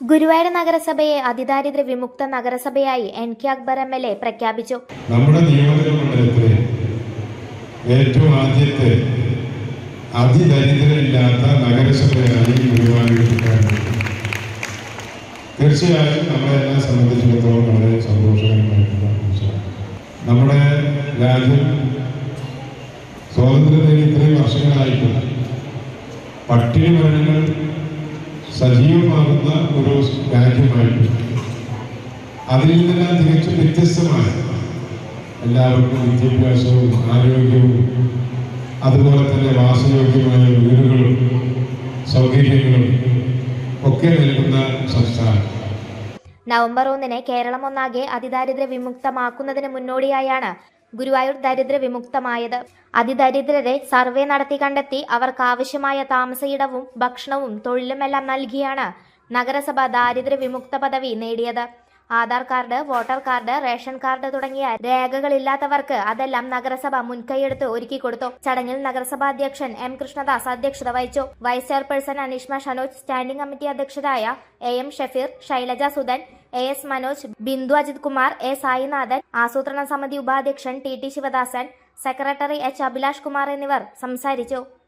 ഗുരുവായൂർ നഗരസഭയെ അതിദാരിദ്ര്യ വിമുക്ത നഗരസഭയായി N K Akbar M L A പ്രഖ്യാപിച്ചു. നമ്മുടെ നിയോജക മണ്ഡലത്തിലെ ഏറ്റവും ആദ്യത്തെ അതിദരിദ്രമില്ലാത്ത നഗരസഭയായി ഗുരുവായൂർ തീർച്ചയായും നമ്മളെല്ലാം സംബന്ധിച്ചിടത്തോളം വളരെ സന്തോഷകരമായിട്ടുള്ള നമ്മുടെ രാജ്യം സ്വാതന്ത്ര്യത്തിന് ഇത്രയും വർഷങ്ങളായിട്ടും പട്ടിണി മരണങ്ങൾ സജീവമാകുന്ന ഒരു രാജ്യമായിട്ട് അതിൽ നിന്നെല്ലാം തികച്ചും വ്യത്യസ്തമായ എല്ലാവർക്കും വിദ്യാഭ്യാസവും ആരോഗ്യവും അതുപോലെ തന്നെ വാസയോഗ്യമായ വീടുകളും സൗകര്യങ്ങളും ഒക്കെ നൽകുന്ന സംസ്ഥാനം. നവംബർ ഒന്നിന് കേരളം ഒന്നാകെ അതിദാരിദ്ര്യ വിമുക്തമാക്കുന്നതിന് മുന്നോടിയായാണ് ഗുരുവായൂർ ദരിദ്ര വിമുക്തമായത്. അതിദരിദ്രരെ സർവേ നടത്തി കണ്ടെത്തി അവർക്ക് ആവശ്യമായ താമസയിടവും ഭക്ഷണവും തൊഴിലുമെല്ലാം നൽകിയാണ് നഗരസഭ ദാരിദ്ര്യ വിമുക്ത പദവി നേടിയത്. Aadhaar card voter card ration card തുടങ്ങിയ രേഖകളില്ലാത്തവർക്ക് അതെല്ലാം നഗരസഭ മുൻകൈയെടുത്ത് ഒരുക്കി കൊടുത്തു. ചടങ്ങിൽ നഗരസഭാ അധ്യക്ഷൻ എം. കൃഷ്ണദാസ് അധ്യക്ഷത വഹിച്ചു. Vice chairperson Aneeshma Shanoj standing committee അധ്യക്ഷരായ A. M. Shafeer Shailaja Sudhan A. S. Manoj Bindu Ajith Kumar A. Sainathan ആസൂത്രണ സമിതി ഉപാധ്യക്ഷൻ T. T. Sivadasan secretary H. Abhilash Kumar എന്നിവർ സംസാരിച്ചു.